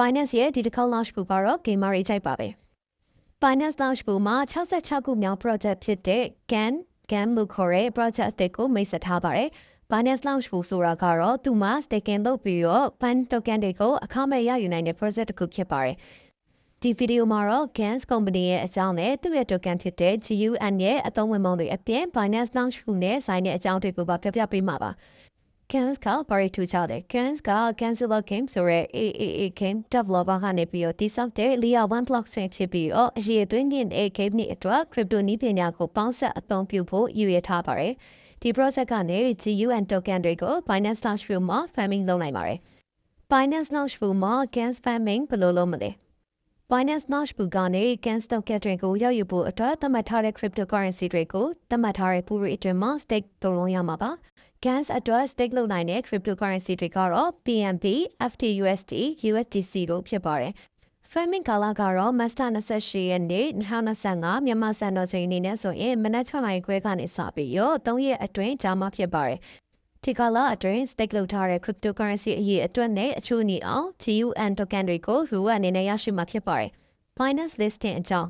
Binance ရဲ့ဒီတစ်ခေါက် launch ပူကတော့ gamer တွေကြိုက်ပါပဲ Binance launch ပူမှာ66ခုမြောက် project ဖြစ်တဲ့ GAN GAM လို့ခေါ်တဲ့ project အသစ်ကိုမိတ်ဆက်ထားပါတယ် Binance launch ပူဆိုတာကတော့သူ့မှာ staking လုပ်ပြီးတော့ Bin token တွေကိုအခမဲ့ရယူနိုင်တဲ့ project တစ်ခုဖြစ်ပါတယ်ဒီဗီဒီယိုမှာတော့ GANS company ရဲ့အကြောင်းနဲ့သူ့ရဲ့ token ဖြစ်တဲ့ GUN ရဲ့အသုံးဝင်ပုံတွေအပြင် Binance launch ခုနဲ့ဆိုင်တဲ့အကြောင်းတွေကိုပါပြပြပေးမှာပါ။ Gans ကဘာတွေထူးခြားလဲ Gans က Gansilla Game ဆိုရဲ AAA game developer ကနေပြီးတော့တိစောက်တဲ့ Layer 1 blockchain ဖြစ်ပြီးတော့အရေးသွင်းတဲ့ game နဲ့အတွက် crypto နည်းပညာကိုပေါင်းစပ်အသုံးပြုဖို့ရည်ရွယ်ထားပါတယ်။ဒီ project ကနေ GUN token တွေကို Binance Launch Pool မှာ farming လုပ်နိုင်ပါတယ်။ Binance Launch Pool မှာ Gans farming ဘယ်လိုလုပ်မလဲ။ Binance Launch Pool ကနေ Gans token တွေကိုရောက်ယူဖို့အတွက်သတ်မှတ်ထားတဲ့ cryptocurrency တွေကိုသတ်မှတ်ထားတဲ့ pool တွေအတွင်းမှာ stake လုပ်လို့ရမှာပါ။ GANS အတွက် stake လုပ်နိုင်တဲ့ cryptocurrency တွေကတော့ BNB, FTUSD, USDC တို့ဖြစ်ပါတယ်။ farming ကာလကတော့ Master 28ရက်နေ့2025မြန်မာစံတော်ချိန်အနေနဲ့ဆိုရင်မနက်6နာရီခွဲကနေစပြီးရော3ရက်အတွင်းကြာမှဖြစ်ပါတယ်။ဒီကာလအတွင်း stake လုပ်ထားတဲ့ cryptocurrency အရေးအတွက်နဲ့အချို့နေအောင် GUN token တွေကို reward အနေနဲ့ရရှိမှာဖြစ်ပါတယ်။ Binance listing အကြောင်း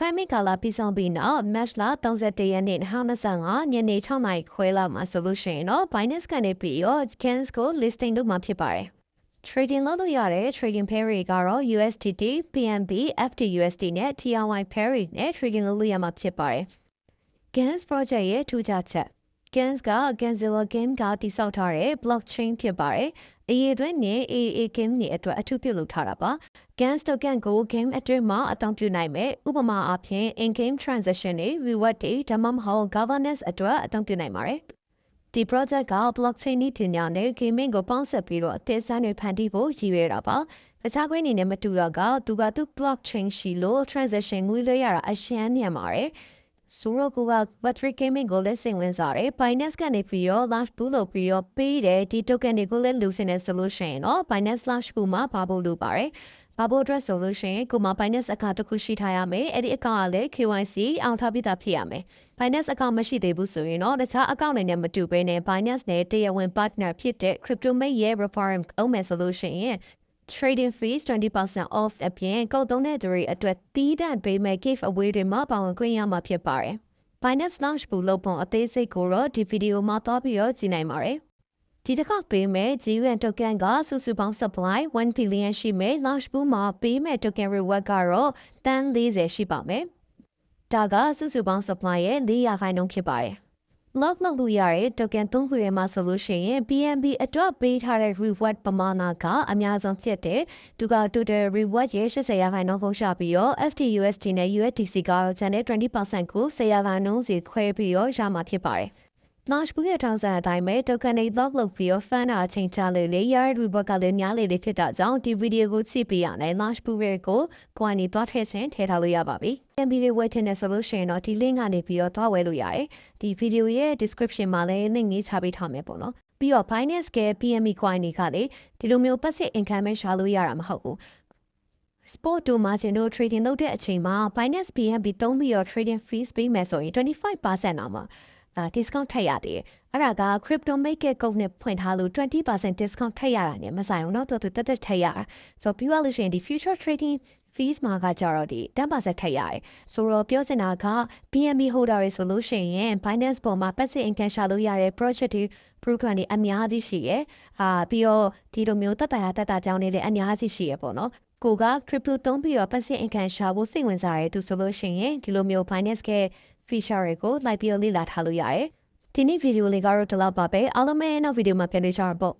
Family ကာလာပြီးဆုံးပြီးနောက် Match လ31ရက်နေ့2025ညနေ6နာရီခွဲလောက်မှာဆိုလို့ရှိရင်တော့ Binance ကနေပြီးတော့ Gans ကို listing လုပ်မှာဖြစ်ပါတယ်။ trading လုပ်လို့ရတဲ့ trading pair တွေကတော့ USDT, BNB, FTUSD နဲ့ TRY pair တွေနဲ့ trading လုပ်လို့ရမှာဖြစ်ပါတယ်။ Gans project ရဲ့ထူးခြားချက် Gans က Ganzilla game ကတည်ဆောက်ထားတဲ့ blockchain ဖြစ်ပါတယ်။အရေးသွင်းနဲ့ AA game တွေအတွက်အထူးပြုလုပ်ထားတာပါ။ Gans token ကို game အတွင်းမှာအသုံးပြုနိုင်မယ်။ဥပမာအားဖြင့် in-game transaction တွေ reward တွေဒါမှမဟုတ် governance အတွက်အသုံးပြုနိုင်ပါတယ်။ဒီ project က blockchain နည်းပညာနဲ့ gaming ကိုပေါင်းစပ်ပြီးတော့အသေးစားတွေဖန်တီးဖို့ရည်ရွယ်တာပါ။တခြားကွင်းအနေနဲ့မတူတော့ကသူကသူ blockchain ရှိလို့ transaction ငွေလွှဲရတာအရှမ်းညံပါတယ်။ ဆိုတော့ကိုက Web3 gaming ကိုလည်းစိတ်ဝင်စားတယ်။ Binance ကနေပြီးတော့ launch ဘူးလို့ပြီးတော့ပေးတယ်ဒီ token တွေကိုလည်းလူစင်နေဆိုလို့ရှိရင်တော့ Binance launch ဘူးမှာပါဖို့လိုပါတယ်။ဘာဖို့အတွက်ဆိုလို့ရှိရင်ကိုမ Binance account တစ်ခုရှိထားရမယ်။အဲ့ဒီ account ကလည်း KYC အောင်ထားပြီးသားဖြစ်ရမယ်။ Binance account မရှိသေးဘူးဆိုရင်တော့တခြား account တွေနဲ့မတူဘဲနဲ့ Binance နဲ့တရားဝင် partner ဖြစ်တဲ့ CryptoMate ရဲ့ referral အုံးမယ်ဆိုလို့ရှိရင် trading fees 20% off အပြင်ကုတ်သုံးတဲ့သူတွေအတွက်တီးတန့်ပေးမဲ့ gift away တွေမှာပါဝင်ခွင့်ရမှာဖြစ်ပါတယ်။ Binance launch ဘူးလို့ပုံအသေးစိတ်ကိုတော့ဒီဗီဒီယိုမှာသွားပြီးတော့ကြည့်နိုင်ပါတယ်။ဒီတစ်ခါပေးမဲ့ GUN token ကစုစုပေါင်း supply 1 billion ရှိမဲ့ launch ဘူးမှာပေးမဲ့ token reward ကတော့တန်း40ရှိပါမယ်။ဒါကစုစုပေါင်း supply ရဲ့400ခိုင်နှုန်းဖြစ်ပါတယ်။ lock လုပ်လို့ရတဲ့ token 3ခုထဲမှာဆိုလို့ရှိရင် BNB အတွက်ပေးထားတဲ့ reward ပမာဏကအများဆုံးဖြစ်တဲ့သူက total reward ရဲ့80ရာခိုင်နှုန်းဖုန်းရှာပြီးတော့ FTUSD နဲ့ USDC ကတော့ ကျန်တဲ့20%ကို10ရာခိုင်နှုန်းစီခွဲပြီးတော့ရမှာဖြစ်ပါတယ်။ launch ဘူးရဲ့ထောင်ဆိုင်အတိုင်းပဲ token တွေ lock လုပ်ပြီးတော့ fan တာအချိန်ကြာလေလေရတဲ့ reward ကလည်းများလေလေဖြစ်တာကြောင့်ဒီဗီဒီယိုကိုကြည့်ပြီးရတဲ့ launch ဘူးတွေကို coin တွေသွားထည့်ခြင်းထည့်ထားလို့ရပါပြီ။ MB တွေဝယ်ထင်တယ်ဆိုလို့ရှိရင်တော့ဒီ link ကနေပြီးတော့သွားဝယ်လို့ရတယ်။ဒီဗီဒီယိုရဲ့ description မှာလည်း link လေးချပေးထားမယ်ပေါ့နော်။ပြီးတော့ Binance က PME coin တွေကလေဒီလိုမျိုး passive income ရှာလို့ရတာမဟုတ်ဘူး။ sport တို့ margin တို့ trading လုပ်တဲ့အချိန်မှာ Binance BNB သုံးပြီးတော့ trading fees ပေးမယ်ဆိုရင်25%အောင်မှာ အာ discount ထပ်ရသေးတယ်။အဲ့ဒါက crypto make it code နဲ့ဖွင့်ထားလို့20% discount ထပ်ရတာ ਨੇ မဆိုင်ဘူးเนาะသူတက်တက်ထပ်ရတာ။ဆိုတော့ပြီးသွားလို့ရှိရင်ဒီ future trading fees မှာကကြတော့ဒီ10%ထပ်ရတယ်။ဆိုတော့ပြောစင်တာက BNB holder တွေဆိုလို့ရှိရင် Binance ပေါ်မှာ passive income ရှာလို့ရတဲ့ project တွေ program တွေအများကြီးရှိရယ်။အာပြီးတော့ဒီလိုမျိုးတက်တာရတက်တာကြောင်းလေးလည်းအများကြီးရှိရပေါ့နော်။ကိုက crypto သုံးပြီးတော့ passive income ရှာဖို့စိတ်ဝင်စားရတဲ့သူဆိုလို့ရှိရင်ဒီလိုမျိုး Binance က feature တွေကိုလိုက်ပြီးတော့လေ့လာထားလို့ရတယ်။ဒီနေ့ဗီဒီယိုလေးကတော့ဒီလောက်ပါပဲအားလုံးပဲနောက်ဗီဒီယိုမှာပြန်တွေ့ကြပါပေါ့